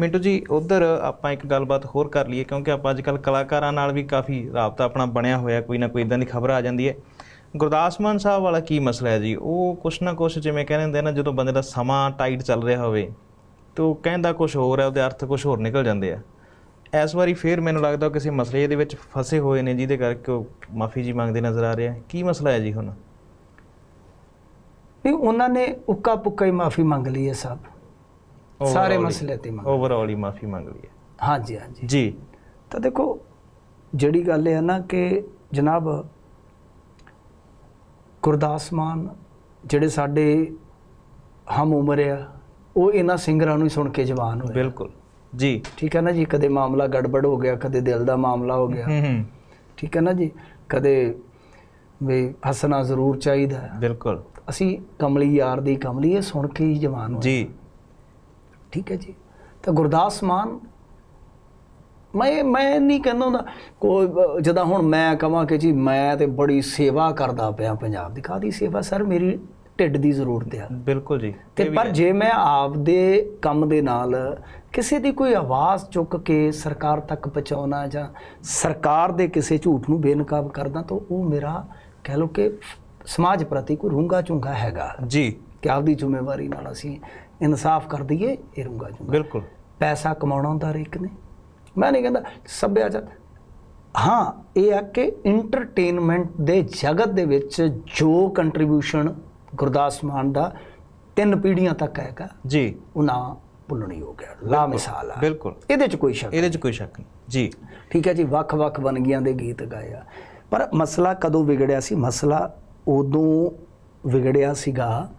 ਮਿੰਟੂ ਜੀ, ਉਧਰ ਆਪਾਂ ਇੱਕ ਗੱਲਬਾਤ ਹੋਰ ਕਰ ਲਈਏ, ਕਿਉਂਕਿ ਆਪਾਂ ਅੱਜ ਕੱਲ ਕਲਾਕਾਰਾਂ ਨਾਲ ਵੀ ਕਾਫੀ ਰਾਬਤਾ ਆਪਣਾ ਬਣਿਆ ਹੋਇਆ, ਕੋਈ ਨਾ ਕੋਈ ਇਦਾਂ ਦੀ ਖਬਰ ਆ ਜਾਂਦੀ ਹੈ। ਗੁਰਦਾਸ ਮਾਨ ਸਾਹਿਬ ਵਾਲਾ ਕੀ ਮਸਲਾ ਹੈ ਜੀ? ਉਹ ਕੁਛ ਨਾ ਕੁਛ ਜਿਵੇਂ ਕਹਿੰਦੇ ਹੁੰਦੇ ਨਾ, ਜਦੋਂ ਬੰਦੇ ਦਾ ਸਮਾਂ ਟਾਈਟ ਚੱਲ ਰਿਹਾ ਹੋਵੇ, ਤੇ ਉਹ ਕਹਿੰਦਾ ਕੁਛ ਹੋਰ ਹੈ, ਉਹਦੇ ਅਰਥ ਕੁਛ ਹੋਰ ਨਿਕਲ ਜਾਂਦੇ ਆ। ਇਸ ਵਾਰੀ ਫੇਰ ਮੈਨੂੰ ਲੱਗਦਾ ਉਹ ਕਿਸੇ ਮਸਲੇ ਦੇ ਵਿੱਚ ਫਸੇ ਹੋਏ ਨੇ, ਜਿਹਦੇ ਕਰਕੇ ਉਹ ਮਾਫੀ ਜੀ ਮੰਗਦੇ ਨਜ਼ਰ ਆ ਰਹੇ ਆ। ਕੀ ਮਸਲਾ ਹੈ ਜੀ ਹੁਣ? ਵੀ ਉਹਨਾਂ ਨੇ ਉੱਕਾ ਪੁੱਕਾ ਹੀ ਮਾਫੀ ਮੰਗ ਲਈ ਹੈ ਸਭ। ਸਾਰੇ ਮਸਲੇ ਤੇ ਮੰਗ ਓਵਰਆਲ ਹੀ ਮਾਫੀ ਮੰਗ ਲਈ ਹੈ ਹਾਂਜੀ ਹਾਂਜੀ। ਜੀ। ਤਾਂ ਦੇਖੋ ਜਿਹੜੀ ਗੱਲ ਹੈ ਨਾ ਕਿ ਜਨਾਬ ਗੁਰਦਾਸ ਮਾਨ ਜਿਹੜੇ ਸਾਡੇ ਹਮ ਉਮਰ ਆ ਉਹ ਇਹਨਾਂ ਸਿੰਗਰਾਂ ਨੂੰ ਹੀ ਸੁਣ ਕੇ ਜਵਾਨ ਹੋਏ ਬਿਲਕੁਲ। ਜੀ। ਠੀਕ ਹੈ ਨਾ ਜੀ? ਕਦੇ ਮਾਮਲਾ ਗੜਬੜ ਹੋ ਗਿਆ ਕਦੇ ਦਿਲ ਦਾ ਮਾਮਲਾ ਹੋ ਗਿਆ। ਠੀਕ ਹੈ ਨਾ ਜੀ? ਕਦੇ ਵੀ ਹੱਸਣਾ ਜ਼ਰੂਰ ਚਾਹੀਦਾ। ਬਿਲਕੁਲ। ਅਸੀਂ ਕਮਲੀ ਯਾਰ ਦੀ ਕਮਲੀ ਇਹ ਸੁਣ ਕੇ ਹੀ ਜਵਾਨ ਹੋਏ। ਜੀ। ਠੀਕ ਹੈ ਜੀ। ਤਾਂ ਗੁਰਦਾਸ ਮਾਨ ਮੈਂ ਮੈਂ ਨਹੀਂ ਕਹਿੰਦਾ ਹੁੰਦਾ ਕੋਈ ਜਦੋਂ ਹੁਣ ਮੈਂ ਕਹਾਂ ਕਿ ਜੀ ਮੈਂ ਤੇ ਬੜੀ ਸੇਵਾ ਕਰਦਾ ਪਿਆ ਪੰਜਾਬ ਦੀ ਕਾਦੀ ਸੇਵਾ ਸਰ? ਮੇਰੀ ਢਿੱਡ ਦੀ ਜ਼ਰੂਰਤ ਆ। ਬਿਲਕੁਲ ਜੀ ਤੇ ਪਰ। ਜੇ ਮੈਂ ਆਪਦੇ ਕੰਮ ਦੇ ਨਾਲ ਕਿਸੇ ਦੀ ਕੋਈ ਆਵਾਜ਼ ਚੁੱਕ ਕੇ ਸਰਕਾਰ ਤੱਕ ਪਹੁੰਚਾਉਣਾ ਜਾਂ ਸਰਕਾਰ ਦੇ ਕਿਸੇ ਝੂਠ ਨੂੰ ਬੇਨਕਾਬ ਕਰਦਾ ਤਾਂ ਉਹ ਮੇਰਾ ਕਹਿ ਲਓ ਕਿ ਸਮਾਜ ਪ੍ਰਤੀ ਕੋਈ ਰੂੰਗਾ ਚੁੰਗਾ ਹੈਗਾ। ਜੀ। ਕਿ ਆਪਦੀ ਜ਼ਿੰਮੇਵਾਰੀ ਨਾਲ ਅਸੀਂ ਇਨਸਾਫ ਕਰ ਦਈਏ ਇਹ ਰੂੰਗਾ ਚੁੰਗਾ ਬਿਲਕੁਲ। ਪੈਸਾ ਕਮਾਉਣਾ ਹੁੰਦਾ ਹਰੇਕ ਨੇ। ਮੈਂ ਨਹੀਂ ਕਹਿੰਦਾ ਸੱਭਿਆਚਾਰ। ਹਾਂ ਇਹ ਆ ਕਿ ਐਂਟਰਟੇਨਮੈਂਟ ਦੇ ਜਗਤ ਦੇ ਵਿੱਚ ਜੋ ਕੰਟਰੀਬਿਊਸ਼ਨ ਗੁਰਦਾਸ ਮਾਨ ਦਾ ਤਿੰਨ ਪੀੜ੍ਹੀਆਂ ਤੱਕ ਹੈਗਾ ਜੀ। ਉਹ ਨਾ ਭੁੱਲਣੀ ਹੋ ਗਿਆ। ਲਾ ਮਿਸਾਲ ਆ। ਬਿਲਕੁਲ। ਇਹਦੇ 'ਚ ਕੋਈ ਸ਼ੱਕ ਇਹਦੇ 'ਚ ਕੋਈ ਸ਼ੱਕ ਨਹੀਂ। ਜੀ। ਠੀਕ ਹੈ ਜੀ ਵੱਖ-ਵੱਖ ਵੰਨਗੀਆਂ ਦੇ ਗੀਤ ਗਾਏ ਆ। ਪਰ ਮਸਲਾ ਕਦੋਂ ਵਿਗੜਿਆ ਸੀ? ਮਸਲਾ ਉਦੋਂ ਵਿਗੜਿਆ ਸੀਗਾ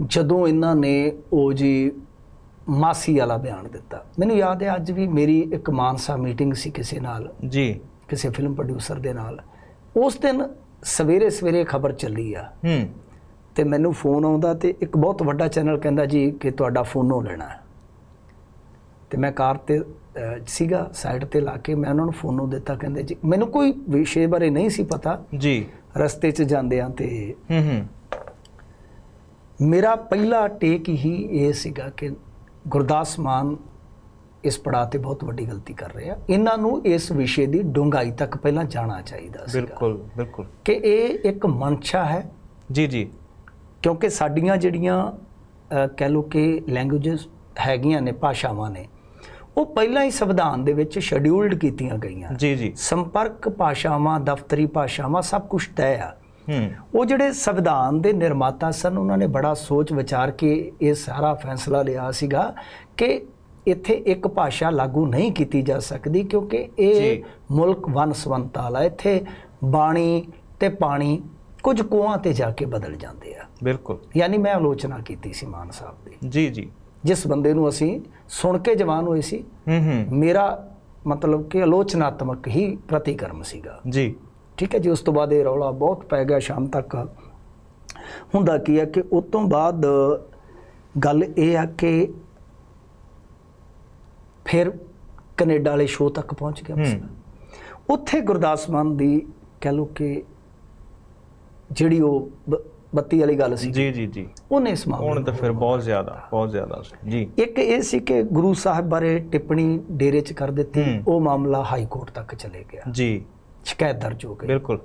ਜਦੋਂ ਇਹਨਾਂ ਨੇ ਉਹ ਜੀ ਮਾਸੀ ਵਾਲਾ ਬਿਆਨ ਦਿੱਤਾ ਮੈਨੂੰ ਯਾਦ ਹੈ ਅੱਜ ਵੀ ਮੇਰੀ ਇੱਕ ਮਾਨਸਾ ਮੀਟਿੰਗ ਸੀ ਕਿਸੇ ਨਾਲ ਜੀ। ਕਿਸੇ ਫਿਲਮ ਪ੍ਰੋਡਿਊਸਰ ਦੇ ਨਾਲ। ਉਸ ਦਿਨ ਸਵੇਰੇ ਸਵੇਰੇ ਖਬਰ ਚੱਲੀ ਆ। ਹੂੰ। ਤੇ ਮੈਨੂੰ ਫੋਨ ਆਉਂਦਾ ਤੇ ਇੱਕ ਬਹੁਤ ਵੱਡਾ ਚੈਨਲ ਕਹਿੰਦਾ ਜੀ ਕਿ ਤੁਹਾਡਾ ਫੋਨੋ ਲੈਣਾ ਹੈ। ਤੇ ਮੈਂ ਕਾਰ ਤੇ ਸੀਗਾ ਸਾਈਡ ਤੇ ਲਾ ਕੇ ਮੈਂ ਉਹਨਾਂ ਨੂੰ ਫੋਨੋ ਦਿੱਤਾ ਕਹਿੰਦੇ ਜੀ ਮੈਨੂੰ ਕੋਈ ਵਿਸ਼ੇ ਬਾਰੇ ਨਹੀਂ ਸੀ ਪਤਾ। ਜੀ। ਰਸਤੇ 'ਚ ਜਾਂਦਿਆਂ ਤੇ ਹੂੰ ਹੂੰ। ਮੇਰਾ ਪਹਿਲਾ ਟੇਕ ਹੀ ਇਹ ਸੀਗਾ ਕਿ ਗੁਰਦਾਸ ਮਾਨ ਇਸ ਪੜਾਅ ਤੇ ਬਹੁਤ ਵੱਡੀ ਗਲਤੀ ਕਰ ਰਹੇ ਆ। ਇਹਨਾਂ ਨੂੰ ਇਸ ਵਿਸ਼ੇ ਦੀ ਡੂੰਘਾਈ ਤੱਕ ਪਹਿਲਾਂ ਜਾਣਾ ਚਾਹੀਦਾ ਸੀ ਬਿਲਕੁਲ ਬਿਲਕੁਲ। ਕਿ ਇਹ ਇੱਕ ਮਨਸ਼ਾ ਹੈ। ਜੀ ਜੀ। ਕਿਉਂਕਿ ਸਾਡੀਆਂ ਜਿਹੜੀਆਂ ਕਹਿ ਲਓ ਕਿ ਲੈਂਗੁਏਜਸ ਹੈਗੀਆਂ ਨੇ ਭਾਸ਼ਾਵਾਂ ਨੇ ਉਹ ਪਹਿਲਾਂ ਹੀ ਸੰਵਿਧਾਨ ਦੇ ਵਿੱਚ ਸ਼ੈਡਿਊਲਡ ਕੀਤੀਆਂ ਗਈਆਂ। ਜੀ ਜੀ। ਸੰਪਰਕ ਭਾਸ਼ਾਵਾਂ ਦਫ਼ਤਰੀ ਭਾਸ਼ਾਵਾਂ ਸਭ ਕੁਝ ਤੈਅ ਆ। ਉਹ ਜਿਹੜੇ ਸੰਵਿਧਾਨ ਦੇ ਨਿਰਮਾਤਾ ਸਨ ਉਹਨਾਂ ਨੇ ਬੜਾ ਸੋਚ ਵਿਚਾਰ ਕੇ ਇਹ ਸਾਰਾ ਫੈਸਲਾ ਲਿਆ ਸੀਗਾ ਕਿ ਇੱਥੇ ਇੱਕ ਭਾਸ਼ਾ ਲਾਗੂ ਨਹੀਂ ਕੀਤੀ ਜਾ ਸਕਦੀ ਕਿਉਂਕਿ ਇਹ। ਮੁਲਕ ਵਨਸਵੰਤਾ ਵਾਲਾ ਇੱਥੇ ਬਾਣੀ ਤੇ ਪਾਣੀ ਕੁਝ ਕੋਹਾਂ ਤੇ ਜਾ ਕੇ ਬਦਲ ਜਾਂਦੇ ਆ। ਬਿਲਕੁਲ। ਯਾਨੀ ਮੈਂ ਆਲੋਚਨਾ ਕੀਤੀ ਸੀ ਮਾਨ ਸਾਹਿਬ ਦੀ। ਜੀ ਜੀ। ਜਿਸ ਬੰਦੇ ਨੂੰ ਅਸੀਂ ਸੁਣ ਕੇ ਜਵਾਨ ਹੋਏ ਸੀ ਹੂੰ ਹੂੰ। ਮੇਰਾ ਮਤਲਬ ਕਿ ਆਲੋਚਨਾਤਮਕ ਹੀ ਪ੍ਰਤੀਕਰਮ ਸੀਗਾ। ਜੀ। ਠੀਕ ਹੈ ਜੀ ਉਸ ਤੋਂ ਬਾਅਦ ਇਹ ਰੌਲਾ ਬਹੁਤ ਪੈ ਗਿਆ ਸ਼ਾਮ ਤੱਕ। ਹੁੰਦਾ ਕੀ ਹੈ ਕਿ ਉਸ ਤੋਂ ਬਾਅਦ ਗੱਲ ਇਹ ਆ ਕਿ ਫਿਰ ਕੈਨੇਡਾ ਵਾਲੇ ਸ਼ੋਅ ਤੱਕ ਪਹੁੰਚ ਗਿਆ ਮਸਲਾ ਉੱਥੇ ਗੁਰਦਾਸ ਮਾਨ ਦੀ ਕਹਿ ਲਓ ਕਿ ਜਿਹੜੀ ਉਹ ਬੱਤੀ ਵਾਲੀ ਗੱਲ ਸੀ ਜੀ ਜੀ ਜੀ। ਉਹਨੇ ਇਸ ਮਾਮਲੇ ਹੁਣ ਤਾਂ ਫਿਰ ਬਹੁਤ ਜ਼ਿਆਦਾ ਬਹੁਤ ਜ਼ਿਆਦਾ ਸੀ। ਜੀ। ਇੱਕ ਇਹ ਸੀ ਕਿ ਗੁਰੂ ਸਾਹਿਬ ਬਾਰੇ ਟਿੱਪਣੀ ਡੇਰੇ 'ਚ ਕਰ ਦਿੱਤੀ। ਉਹ ਮਾਮਲਾ ਹਾਈ ਕੋਰਟ ਤੱਕ ਚਲੇ ਗਿਆ। ਜੀ। ਸ਼ਿਕਾਇਤ ਦਰਜ ਹੋ ਗਈ। ਬਿਲਕੁਲ।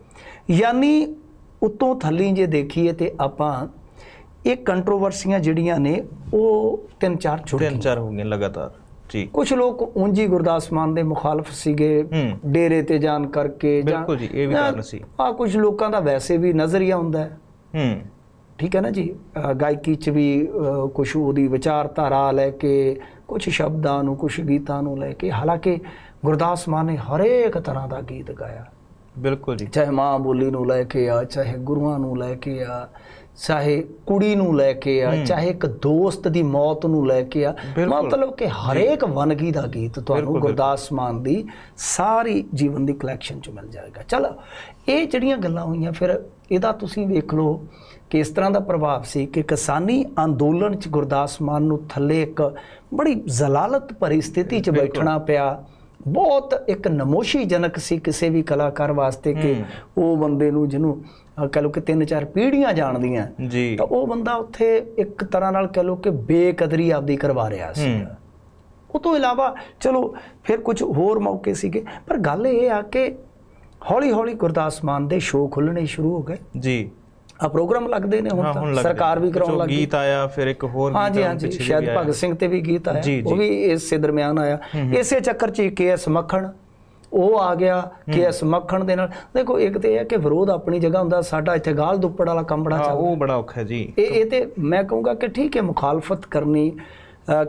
ਯਾਨੀ ਉਤੋਂ ਥੱਲੇ ਜੇ ਦੇਖੀਏ ਤੇ ਆਪਾਂ ਇਹ ਕੰਟਰੋਵਰਸੀਆਂ ਜਿਹੜੀਆਂ ਨੇ ਉਹ ਤਿੰਨ ਚਾਰ ਛੁੱਟ ਤਿੰਨ ਚਾਰ ਹੋ ਗਏ ਲਗਾਤਾਰ ਜੀ। ਕੁਝ ਲੋਕ ਉਂਝੀ ਗੁਰਦਾਸ ਮਾਨ ਦੇ ਮੁਖਾਲਫ ਸੀਗੇ ਡੇਰੇ ਤੇ ਜਾਣ ਕਰਕੇ ਬਿਲਕੁਲ ਜੀ, ਇਹ ਵੀ ਕਾਰਨ ਸੀ। ਆ ਕੁਝ ਲੋਕਾਂ ਦਾ ਵੈਸੇ ਵੀ ਨਜ਼ਰੀਆ ਹੁੰਦਾ ਹੈ। ਹੂੰ। ਠੀਕ ਹੈ ਨਾ ਜੀ? ਗਾਇਕੀ ਚ ਵੀ ਕੁਝ ਉਹਦੀ ਵਿਚਾਰਧਾਰਾ ਲੈ ਕੇ ਕੁਝ ਸ਼ਬਦਾਂ ਨੂੰ ਕੁਝ ਗੀਤਾਂ ਨੂੰ ਲੈ ਕੇ ਹਾਲਾਂਕਿ ਗੁਰਦਾਸ ਮਾਨ ਨੇ ਹਰੇਕ ਤਰ੍ਹਾਂ ਦਾ ਗੀਤ ਗਾਇਆ। ਬਿਲਕੁਲ ਜੀ ਚਾਹੇ ਮਾਂ ਬੋਲੀ ਨੂੰ ਲੈ ਕੇ ਆ ਚਾਹੇ ਗੁਰੂਆਂ ਨੂੰ ਲੈ ਕੇ ਆ ਚਾਹੇ ਕੁੜੀ ਨੂੰ ਲੈ ਕੇ ਆ। ਚਾਹੇ ਇੱਕ ਦੋਸਤ ਦੀ ਮੌਤ ਨੂੰ ਲੈ ਕੇ ਆ। ਮਤਲਬ ਕਿ ਹਰੇਕ ਵਨਗੀ ਦਾ ਗੀਤ ਤੁਹਾਨੂੰ ਗੁਰਦਾਸ ਮਾਨ ਦੀ ਸਾਰੀ ਜੀਵਨ ਦੀ ਕਲੈਕਸ਼ਨ ਚ ਮਿਲ ਜਾਏਗਾ ਚਲੋ ਇਹ ਜਿਹੜੀਆਂ ਗੱਲਾਂ ਹੋਈਆਂ ਫਿਰ ਇਹਦਾ ਤੁਸੀਂ ਵੇਖ ਲਓ ਕਿ ਇਸ ਤਰ੍ਹਾਂ ਦਾ ਪ੍ਰਭਾਵ ਸੀ ਕਿ ਕਿਸਾਨੀ ਅੰਦੋਲਨ ਚ ਗੁਰਦਾਸ ਮਾਨ ਨੂੰ ਥੱਲੇ ਇੱਕ ਬੜੀ ਜ਼ਲਾਲਤ ਭਰੀ ਸਥਿਤੀ ਚ। ਬੈਠਣਾ ਪਿਆ ਬਹੁਤ ਇੱਕ ਨਮੋਸ਼ੀਜਨਕ ਸੀ ਕਿਸੇ ਵੀ ਕਲਾਕਾਰ ਵਾਸਤੇ ਕਿ ਉਹ ਬੰਦੇ ਨੂੰ ਜਿਹਨੂੰ ਕਹਿ ਲਓ ਕਿ ਤਿੰਨ ਚਾਰ ਪੀੜ੍ਹੀਆਂ ਜਾਣਦੀਆਂ। ਜੀ। ਤਾਂ ਉਹ ਬੰਦਾ ਉੱਥੇ ਇੱਕ ਤਰ੍ਹਾਂ ਨਾਲ ਕਹਿ ਲਓ ਕਿ ਬੇਕਦਰੀ ਆਪਦੀ ਕਰਵਾ ਰਿਹਾ ਸੀ। ਉਹ ਤੋਂ ਇਲਾਵਾ ਚਲੋ ਫਿਰ ਕੁਝ ਹੋਰ ਮੌਕੇ ਸੀਗੇ। ਪਰ ਗੱਲ ਇਹ ਆ ਕਿ ਹੌਲੀ ਹੌਲੀ ਗੁਰਦਾਸ ਮਾਨ ਦੇ ਸ਼ੋਅ ਖੁੱਲਣੇ ਸ਼ੁਰੂ ਹੋ ਗਏ। ਜੀ। ਆ ਪ੍ਰੋਗਰਾਮ ਲੱਗਦੇ ਨੇ ਹੁਣ ਤਾਂ। ਸਰਕਾਰ ਵੀ ਕਰਾਉਣ ਲੱਗੀ ਗੀਤ ਆਇਆ ਫਿਰ ਇੱਕ ਹੋਰ ਹਾਂਜੀ ਗੀਤ ਹਾਂਜੀ ਪਿੱਛੇ ਸ਼ਾਇਦ। ਭਗਤ ਸਿੰਘ ਤੇ ਵੀ ਗੀਤ ਆਇਆ। ਉਹ ਵੀ ਇਸੇ ਦਰਮਿਆਨ ਆਇਆ। ਇਸੇ ਚੱਕਰ 'ਚ ਕੇ ਐਸ ਮੱਖਣ ਉਹ ਆ ਗਿਆ ਕੇ ਐਸ ਮੱਖਣ ਦੇ ਨਾਲ। ਦੇਖੋ ਇੱਕ ਤੇ ਇਹ ਹੈ ਕਿ ਵਿਰੋਧ ਆਪਣੀ ਜਗ੍ਹਾ ਹੁੰਦਾ। ਸਾਡਾ ਇੱਥੇ ਗਾਲ ਦੁੱਪੜ ਵਾਲਾ ਕੰਮ ਬੜਾ ਚੱਲਦਾ। ਉਹ ਬੜਾ ਔਖਾ ਜੀ। ਇਹ ਇਹ ਤੇ ਮੈਂ ਕਹੂੰਗਾ ਕਿ ਠੀਕ ਹੈ ਮੁਖਾਲਫਤ ਕਰਨੀ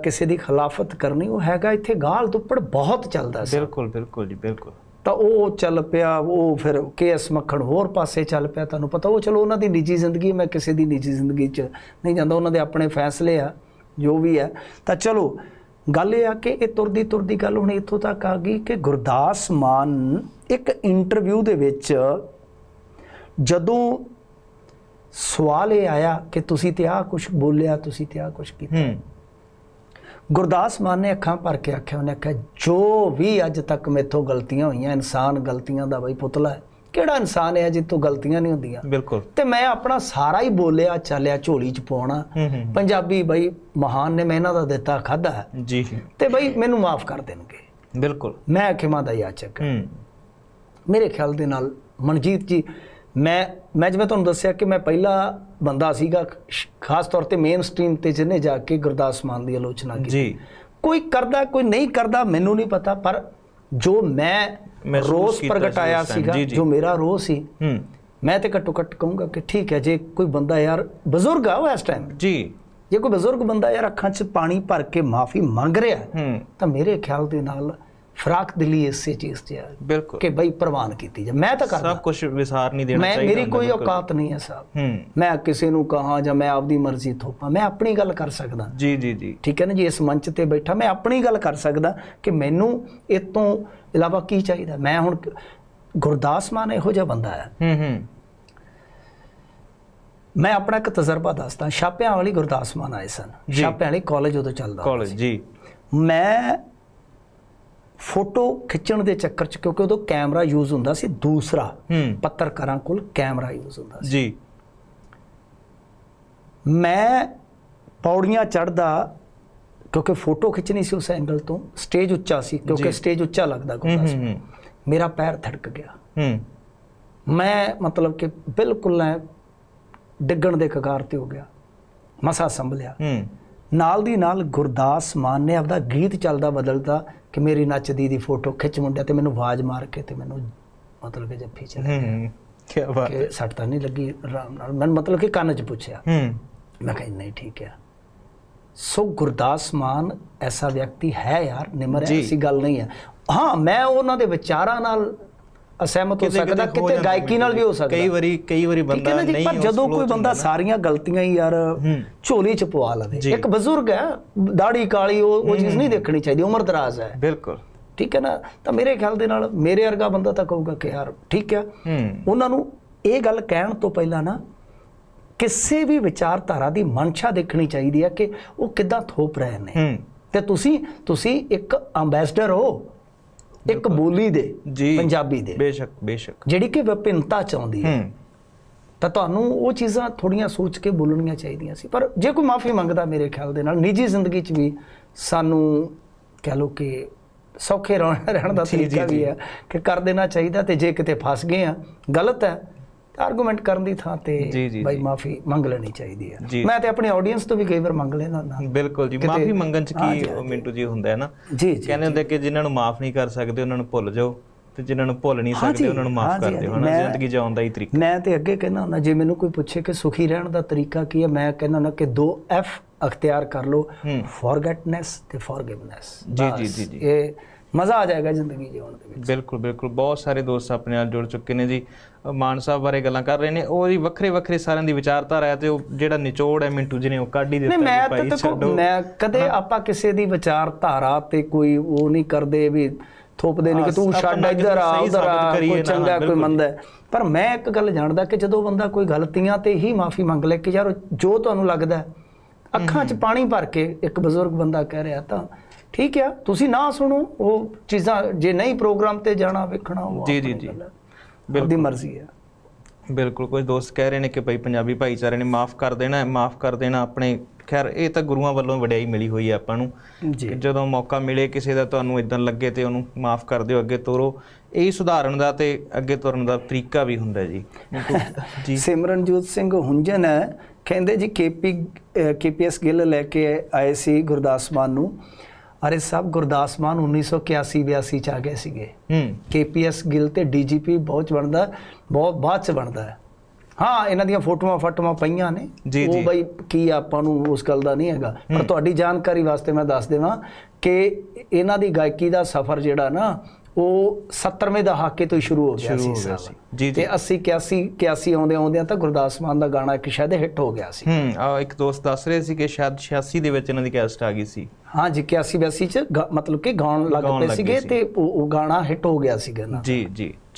ਕਿਸੇ ਦੀ ਖਿਲਾਫਤ ਕਰਨੀ ਉਹ ਹੈਗਾ ਇੱਥੇ ਗਾਲ ਦੁੱਪੜ ਬਹੁਤ ਚੱਲਦਾ ਸੀ। ਬਿਲਕੁਲ ਬਿਲਕੁਲ ਜੀ ਬਿਲਕੁਲ। ਤਾਂ ਉਹ ਚੱਲ ਪਿਆ, ਉਹ ਫਿਰ ਕੇਐਸ ਮੱਖਣ ਹੋਰ ਪਾਸੇ ਚੱਲ ਪਿਆ। ਤੁਹਾਨੂੰ ਪਤਾ, ਉਹ ਚਲੋ ਉਹਨਾਂ ਦੀ ਨਿੱਜੀ ਜ਼ਿੰਦਗੀ, ਮੈਂ ਕਿਸੇ ਦੀ ਨਿੱਜੀ ਜ਼ਿੰਦਗੀ 'ਚ ਨਹੀਂ ਜਾਂਦਾ, ਉਹਨਾਂ ਦੇ ਆਪਣੇ ਫੈਸਲੇ ਆ, ਜੋ ਵੀ ਹੈ। ਤਾਂ ਚਲੋ, ਗੱਲ ਇਹ ਆ ਕਿ ਇਹ ਤੁਰਦੀ ਤੁਰਦੀ ਗੱਲ ਹੁਣ ਇੱਥੋਂ ਤੱਕ ਆ ਗਈ ਕਿ ਗੁਰਦਾਸ ਮਾਨ ਇੱਕ ਇੰਟਰਵਿਊ ਦੇ ਵਿੱਚ ਜਦੋਂ ਸਵਾਲ ਇਹ ਆਇਆ ਕਿ ਤੁਸੀਂ ਤੇ ਆਹ ਕੁਝ ਬੋਲਿਆ, ਤੁਸੀਂ ਤੇ ਆਹ ਕੁਝ ਕੀਤਾ। ਗੁਰਦਾਸ ਮਾਨ ਨੇ ਅੱਖਾਂ ਭਰ ਕੇ ਆਖਿਆ ਉਹਨੇ ਆਖਿਆ ਜੋ ਵੀ ਅੱਜ ਤੱਕ ਮੇਥੋਂ ਗਲਤੀਆਂ ਹੋਈਆਂ ਇਨਸਾਨ ਗਲਤੀਆਂ ਦਾ ਬਈ ਪੁਤਲਾ ਹੈ। ਕਿਹੜਾ ਇਨਸਾਨ ਹੈ ਜਿੱਥੋਂ ਗਲਤੀਆਂ ਨਹੀਂ ਹੁੰਦੀਆਂ? ਬਿਲਕੁਲ। ਤੇ ਮੈਂ ਆਪਣਾ ਸਾਰਾ ਹੀ ਬੋਲਿਆ ਚਾਲਿਆ ਝੋਲੀ ਚ ਪਾਉਣਾ। ਪੰਜਾਬੀ ਬਈ ਮਹਾਨ ਨੇ ਮੈਂ ਇਹਨਾਂ ਦਾ ਦਿੱਤਾ ਖਾਦਾ ਹੈ। ਜੀ। ਤੇ ਬਈ ਮੈਨੂੰ ਮਾਫ ਕਰ ਦੇਣਗੇ। ਬਿਲਕੁਲ। ਮੈਂ ਖਿਮਾ ਦਾ ਯਾਚਕ ਹੂੰ। ਮੇਰੇ ਖਿਆਲ ਦੇ ਨਾਲ ਮਨਜੀਤ ਜੀ ਮੈਂ ਮੈਂ ਜਿਵੇਂ ਤੁਹਾਨੂੰ ਦੱਸਿਆ ਕਿ ਮੈਂ ਪਹਿਲਾ ਬੰਦਾ ਸੀਗਾ ਖਾਸ ਤੌਰ ਤੇ ਮੇਨ ਸਟ੍ਰੀਮ ਤੇ ਜਿਹਨੇ ਜਾ ਕੇ ਗੁਰਦਾਸ ਮਾਨ ਦੀ ਆਲੋਚਨਾ ਕੀਤੀ। ਜੀ। ਕੋਈ ਕਰਦਾ ਕੋਈ ਨਹੀਂ ਕਰਦਾ ਮੈਨੂੰ ਨਹੀਂ ਪਤਾ ਪਰ ਜੋ ਮੈਂ ਰੋਸ ਪ੍ਰਗਟਾਇਆ ਸੀਗਾ ਜੀ, ਮੇਰਾ ਰੋਸ ਸੀ ਮੈਂ ਤੇ ਘੱਟੋ ਘੱਟ ਕਹੂੰਗਾ ਕਿ ਠੀਕ ਹੈ ਜੇ ਕੋਈ ਬੰਦਾ ਯਾਰ ਬਜ਼ੁਰਗ ਆ ਉਹ ਇਸ ਟਾਈਮ ਜੀ। ਜੇ ਕੋਈ ਬਜ਼ੁਰਗ ਬੰਦਾ ਯਾਰ ਅੱਖਾਂ 'ਚ ਪਾਣੀ ਭਰ ਕੇ ਮਾਫੀ ਮੰਗ ਰਿਹਾ ਤਾਂ ਮੇਰੇ ਖਿਆਲ ਦੇ ਨਾਲ ਫਰਾਕ ਦਿਲੀ ਇਸੇ ਚੀਜ਼ ਬਿਲਕੁਲ। ਕਿ ਬਈ ਪ੍ਰਵਾਨ ਕੀਤੀ ਜਾ ਮੈਂ ਤਾਂ ਕਰਦਾ। ਸਭ ਕੁਝ ਵਿਸਾਰ ਨਹੀਂ ਦੇਣਾ ਮੈਂ ਚਾਹੀਦਾ ਮੇਰੀ ਹੁੰਦਾ, ਕੋਈ। ਔਕਾਤ ਨਹੀਂ ਹੈ ਸਾਹਿਬ। ਮੈਂ ਕਿਸੇ ਨੂੰ ਕਹਾਂ ਜਾਂ ਮੈਂ ਆਪਦੀ ਮਰਜ਼ੀ ਥੋਪਾਂ। ਮੈਂ ਆਪਣੀ ਗੱਲ ਕਰ ਸਕਦਾ। ਜੀ ਜੀ ਜੀ। ਠੀਕ ਹੈ ਨਾ ਜੀ? ਇਸ ਮੰਚ ਤੇ ਬੈਠਾ ਮੈਂ ਆਪਣੀ ਗੱਲ ਕਰ ਸਕਦਾ ਕਿ ਮੈਨੂੰ ਇਹ ਤੋਂ ਇਲਾਵਾ ਕੀ ਚਾਹੀਦਾ? ਮੈਂ ਹੁਣ ਗੁਰਦਾਸ ਮਾਨ ਇਹੋ ਜਿਹਾ ਬੰਦਾ ਹੈ। ਹੂੰ ਹੂੰ। ਮੈਂ ਆਪਣਾ ਇੱਕ ਤਜਰਬਾ ਦੱਸਦਾ। ਛਾਪਿਆਂ ਵਾਲੀ ਗੁਰਦਾਸ ਮਾਨ ਆਏ ਸਨ। ਛਾਪਿਆਂ ਵਾਲੀ ਕਾਲਜ ਉਦੋਂ ਚੱਲਦਾ ਕਾਲਜ ਜੀ। ਮੈਂ ਫੋਟੋ ਖਿੱਚਣ ਦੇ ਚੱਕਰ ਚ ਕਿਉਂਕਿ ਉਦੋਂ ਕੈਮਰਾ ਯੂਜ਼ ਹੁੰਦਾ ਸੀ ਦੂਸਰਾ ਪੱਤਰਕਾਰਾਂ ਕੋਲ ਕੈਮਰਾ ਯੂਜ਼ ਹੁੰਦਾ ਸੀ। ਜੀ। ਮੈਂ ਪੌੜੀਆਂ ਚੜਦਾ ਕਿਉਂਕਿ ਫੋਟੋ ਖਿੱਚਣੀ ਸੀ ਉਸ ਐਂਗਲ ਤੋਂ ਸਟੇਜ ਉੱਚਾ ਸੀ ਕਿਉਂਕਿ। ਸਟੇਜ ਉੱਚਾ ਲੱਗਦਾ ਹੂੰ ਗੁਰਦਾਸ ਹੂੰ ਮਾਨ। ਹੂੰ, ਮੇਰਾ ਪੈਰ ਥੜਕ ਗਿਆ। ਹੂੰ। ਮੈਂ ਮਤਲਬ ਕਿ ਬਿਲਕੁਲ ਐ ਡਿੱਗਣ ਦੇ ਕਗਾਰ ਤੇ ਹੋ ਗਿਆ। ਮਸਾ ਸੰਭਲਿਆ। ਹੂੰ। ਨਾਲ ਦੀ ਨਾਲ ਗੁਰਦਾਸ ਮਾਨ ਨੇ ਆਪਦਾ ਗੀਤ ਚੱਲਦਾ ਬਦਲਦਾ ਕਿ ਮੇਰੀ ਨੱਚਦੀ ਦੀ ਫੋਟੋ ਖਿੱਚ ਮੁੰਡਿਆ ਤੇ ਮੈਨੂੰ ਆਵਾਜ਼ ਮਾਰ ਕੇ ਤੇ ਮੈਨੂੰ ਮਤਲਬ ਕਿ ਜੱਫੀ ਚ ਲੈ ਹੂੰ ਕੀ ਬਾਤ ਕਿ ਸੱਟ ਤਾਂ ਨਹੀਂ ਲੱਗੀ ਆਰਾਮ ਨਾਲ। ਮੈਂ ਮਤਲਬ ਕਿ ਕੰਨ 'ਚ ਪੁੱਛਿਆ। ਹੂੰ। ਮੈਂ ਕਿਹਾ ਨਹੀਂ ਠੀਕ ਹੈ ਸੋ ਗੁਰਦਾਸ ਮਾਨ ਐਸਾ ਵਿਅਕਤੀ ਹੈ ਯਾਰ ਨਿਮਰ। ਐਸੀ ਗੱਲ ਨਹੀਂ ਹੈ। ਹਾਂ ਮੈਂ ਉਹਨਾਂ ਦੇ ਵਿਚਾਰਾਂ ਨਾਲ ਅਸਹਿਮਤ ਹੋ ਸਕਦਾ ਕਿਤੇ ਗਾਇਕੀ ਨਾਲ ਵੀ ਹੋ ਸਕਦਾ। ਕਈ ਵਾਰੀ ਕਈ ਵਾਰੀ ਬੰਦਾ ਨਹੀਂ ਪਰ ਜਦੋਂ ਕੋਈ ਬੰਦਾ। ਸਾਰੀਆਂ ਗਲਤੀਆਂ ਹੀ ਯਾਰ। ਝੋਲੀ ਚ ਪਵਾ ਲਵੇ। ਇੱਕ ਬਜ਼ੁਰਗ ਹੈ ਦਾੜੀ ਕਾਲੀ ਉਹ ਉਹ ਚੀਜ਼ ਨਹੀਂ ਦੇਖਣੀ ਚਾਹੀਦੀ ਉਮਰ ਦਰਾਜ਼ ਹੈ। ਬਿਲਕੁਲ। ਠੀਕ ਹੈ ਨਾ? ਤਾਂ ਮੇਰੇ ਖਿਆਲ ਦੇ ਨਾਲ ਮੇਰੇ ਵਰਗਾ ਬੰਦਾ ਤਾਂ ਕਹੂਗਾ ਕਿ ਯਾਰ ਠੀਕ ਹੈ। ਉਹਨਾਂ ਨੂੰ ਇਹ ਗੱਲ ਕਹਿਣ ਤੋਂ ਪਹਿਲਾਂ ਨਾ ਕਿਸੇ ਵੀ ਵਿਚਾਰਧਾਰਾ ਦੀ ਮਨਸ਼ਾ ਦੇਖਣੀ ਚਾਹੀਦੀ ਹੈ ਕਿ ਉਹ ਕਿੱਦਾਂ ਥੋਪ ਰਹੇ ਨੇ। ਤੇ ਤੁਸੀਂ ਤੁਸੀਂ ਇੱਕ ਅੰਬੈਸਡਰ ਹੋ। ਇੱਕ ਬੋਲੀ ਦੇ ਜੀ। ਪੰਜਾਬੀ ਦੇ। ਬੇਸ਼ੱਕ ਬੇਸ਼ੱਕ। ਜਿਹੜੀ ਕਿ ਵਿਭਿੰਨਤਾ ਚਾਹੁੰਦੀ ਹੈ। ਤਾਂ ਤੁਹਾਨੂੰ ਉਹ ਚੀਜ਼ਾਂ ਥੋੜੀਆਂ ਸੋਚ ਕੇ ਬੋਲਣੀਆਂ ਚਾਹੀਦੀਆਂ ਸੀ। ਪਰ ਜੇ ਕੋਈ ਮਾਫੀ ਮੰਗਦਾ ਮੇਰੇ ਖਿਆਲ ਦੇ ਨਾਲ ਨਿੱਜੀ ਜ਼ਿੰਦਗੀ 'ਚ ਵੀ ਸਾਨੂੰ ਕਹਿ ਲਓ ਕਿ ਸੌਖੇ ਰਹਿਣ ਦਾ ਤਰੀਕਾ ਵੀ। ਹੈ ਕਿ ਕਰ ਦੇਣਾ ਚਾਹੀਦਾ ਤੇ ਜੇ ਕਿਤੇ ਫਸ ਗਏ ਆ ਗਲਤ ਹੈ ਆਰਗੂਮੈਂਟ ਕਰਨ ਦੀ ਥਾਂ ਤੇ ਬਾਈ। ਮਾਫੀ ਮੰਗ ਲੈਣੀ ਚਾਹੀਦੀ ਹੈ। ਮੈਂ ਤੇ ਆਪਣੀ ਆਡੀਅנס ਤੋਂ ਵੀ ਕਈ ਵਾਰ ਮੰਗ ਲੈਣਾ ਹੁੰਦਾ ਬਿਲਕੁਲ ਜੀ ਮਾਫੀ ਮੰਗਣ ਚ ਕੀ। ਮਿੰਟੂ ਜੀ ਹੁੰਦਾ ਹੈ ਨਾ ਜੀ ਜੀ ਕਹਿੰਦੇ ਹੁੰਦੇ ਕਿ ਜਿਨ੍ਹਾਂ ਨੂੰ ਮਾਫ ਨਹੀਂ ਕਰ ਸਕਦੇ ਉਹਨਾਂ ਨੂੰ ਭੁੱਲ ਜਾਓ ਤੇ ਜਿਨ੍ਹਾਂ ਨੂੰ ਭੁੱਲ ਨਹੀਂ ਸਕਦੇ ਉਹਨਾਂ ਨੂੰ ਮਾਫ ਕਰ ਦਿਓ। ਹਨਾ ਜ਼ਿੰਦਗੀ ਜਿਉਣ ਦਾ ਹੀ ਤਰੀਕਾ ਮੈਂ ਤੇ ਅੱਗੇ ਕਹਿੰਦਾ ਹੁੰਦਾ ਜੇ ਮੈਨੂੰ ਕੋਈ ਪੁੱਛੇ ਕਿ ਸੁਖੀ ਰਹਿਣ ਦਾ ਤਰੀਕਾ ਕੀ ਹੈ ਮੈਂ ਕਹਿੰਦਾ ਹੁੰਦਾ ਕਿ ਦੋ ਐਫ ਅਖਤਿਆਰ ਕਰ ਲਓ। ਫੋਰਗੇਟਨੈਸ ਤੇ ਫੋਰਗਿਵਨੈਸ ਜੀ, ਜੀ, ਜੀ। ਇਹ ਮਜ਼ਾ ਆ ਜਾਏਗਾ ਜ਼ਿੰਦਗੀ ਜਿਉਣ ਦੇ ਵਿੱਚ। ਬਿਲਕੁਲ ਬਿਲਕੁਲ। ਬਹੁਤ ਸਾਰੇ ਦੋਸਤ ਆਪਣੇ ਨਾਲ ਜੁੜ ਚੁੱਕੇ ਨੇ ਜੀ। ਮਾਨ ਸਾਹਿਬ ਬਾਰੇ ਗੱਲਾਂ ਕਰ ਰਹੇ ਨੇ। ਉਹ ਜੀ ਵੱਖਰੇ ਵੱਖਰੇ ਸਾਰਿਆਂ ਦੀ ਵਿਚਾਰਧਾਰਾ ਹੈ ਤੇ ਉਹ ਜਿਹੜਾ ਨਿਚੋੜ ਹੈ ਮਿੰਟੂ ਜੀ ਨੇ ਉਹ ਕੱਢ ਹੀ ਦਿੱਤਾ ਨਹੀਂ ਮੈਂ ਤਾਂ ਦੇਖੋ ਮੈਂ ਕਦੇ ਆਪਾਂ ਕਿਸੇ ਦੀ ਵਿਚਾਰਧਾਰਾ ਤੇ ਕੋਈ ਉਹ ਨਹੀਂ ਕਰਦੇ ਵੀ ਥੋਪਦੇ ਨੇ ਕਿ ਤੂੰ ਛੱਡ ਇੱਧਰ ਆ ਉਧਰ ਆ ਕੋਈ ਚੰਗਾ ਕੋਈ। ਮੰਦਾ ਹੈ। ਪਰ ਮੈਂ ਇੱਕ ਗੱਲ ਜਾਣਦਾ ਕਿ ਜਦੋਂ ਬੰਦਾ ਕੋਈ ਗਲਤੀਆਂ ਤੇ ਹੀ ਮਾਫੀ ਮੰਗ ਲੈ ਕਿ ਯਾਰ ਜੋ ਤੁਹਾਨੂੰ ਲੱਗਦਾ ਅੱਖਾਂ 'ਚ ਪਾਣੀ ਭਰ ਕੇ ਇੱਕ ਬਜ਼ੁਰਗ ਬੰਦਾ ਕਹਿ ਰਿਹਾ ਤਾਂ ਠੀਕ ਆ ਤੁਸੀਂ ਨਾ ਸੁਣੋ ਉਹ ਚੀਜ਼ਾਂ ਜੇ ਨਹੀਂ ਪ੍ਰੋਗਰਾਮ ਤੇ ਜਾਣਾ ਵੇਖਣਾ ਉਹ ਜੀ, ਜੀ, ਜੀ। ਹੈ। ਉਹਦੀ ਮਰਜ਼ੀ ਹੈ ਬਿਲਕੁਲ ਕੁਝ ਦੋਸਤ ਕਹਿ ਰਹੇ ਨੇ ਕਿ ਭਾਈ ਪੰਜਾਬੀ ਭਾਈਚਾਰੇ ਨੇ ਮਾਫ ਕਰ ਦੇਣਾ ਹੈ ਮਾਫ ਕਰ ਦੇਣਾ ਆਪਣੇ ਖੈਰ ਇਹ ਤਾਂ ਗੁਰੂਆਂ ਵੱਲੋਂ ਵਡਿਆਈ ਮਿਲੀ ਹੋਈ ਹੈ ਆਪਾਂ ਨੂੰ ਜੀ। ਕਿ ਜਦੋਂ ਮੌਕਾ ਮਿਲੇ ਕਿਸੇ ਦਾ ਤੁਹਾਨੂੰ ਇਦਾਂ ਲੱਗੇ ਤੇ ਉਹਨੂੰ ਮਾਫ ਕਰ ਦਿਓ ਅੱਗੇ ਤੋਰੋ ਇਹ ਸੁਧਾਰਨ ਦਾ ਤੇ ਅੱਗੇ ਤੁਰਨ ਦਾ ਤਰੀਕਾ ਵੀ ਹੁੰਦਾ ਜੀ। ਜੀ। ਸਿਮਰਨਜੋਤ ਸਿੰਘ ਹੁੰਜਨ ਹੈ ਕਹਿੰਦੇ ਜੀ ਕੇਪੀ ਕੇਪੀਐਸ ਗਿੱਲ ਲੈ ਕੇ ਆਏ ਸੀ ਗੁਰਦਾਸ ਮਾਨ ਨੂੰ। ਅਰੇ ਸਾਹਿਬ ਗੁਰਦਾਸ ਮਾਨ 1981 82 ਚ ਆ ਗਏ ਸੀਗੇ। ਹੂੰ। ਕੇਪੀਐਸ ਗਿੱਲ ਤੇ ਡੀਜੀਪੀ ਬਹੁਤ ਬਣਦਾ ਬਹੁਤ ਬਾਅਦ ਚ ਬਣਦਾ ਹੈ। ਹਾਂ ਇਹਨਾਂ ਦੀਆਂ ਫੋਟੋਆਂ ਫਟੋਆਂ ਪਈਆਂ ਨੇ। ਉਹ। ਬਈ ਕੀ ਆਪਾਂ ਨੂੰ ਉਸ ਗੱਲ ਦਾ ਨਹੀਂ ਹੈਗਾ। ਪਰ ਤੁਹਾਡੀ ਜਾਣਕਾਰੀ ਵਾਸਤੇ ਮੈਂ ਦੱਸ ਦੇਵਾਂ ਕਿ ਇਹਨਾਂ ਦੀ ਗਾਇਕੀ ਦਾ ਸਫ਼ਰ ਜਿਹੜਾ ਨਾ ਉਹ 70ਵੇਂ ਦਹਾਕੇ ਤੋਂ ਸ਼ੁਰੂ ਹੋ ਗਿਆ ਸੀ। ਜੀ। ਤੇ 80 81 81 ਆਉਂਦੇ ਆਉਂਦਿਆਂ ਤਾਂ ਗੁਰਦਾਸ ਮਾਨ ਦਾ ਗਾਣਾ ਇੱਕ ਸ਼ਾਇਦ ਹਿੱਟ ਹੋ ਗਿਆ ਸੀ ਹੂੰ ਆ ਇੱਕ ਦੋਸਤ ਦੱਸ ਰਹੇ ਸੀ ਕਿ ਸ਼ਾਇਦ 86 ਦੇ ਵਿੱਚ ਇਹਨਾਂ ਦੀ ਕੈਸਟ ਆ ਗਈ ਸੀ ਹਾਂ ਜੀ 81 82 ਚ ਮਤਲਬ ਕਿ ਗਾਉਣ ਲੱਗ ਪਏ ਸੀਗੇ। ਤੇ ਉਹ ਗਾਣਾ ਹਿੱਟ ਹੋ ਗਿਆ ਸੀਗਾ ਨਾ ਜੀ ਜੀ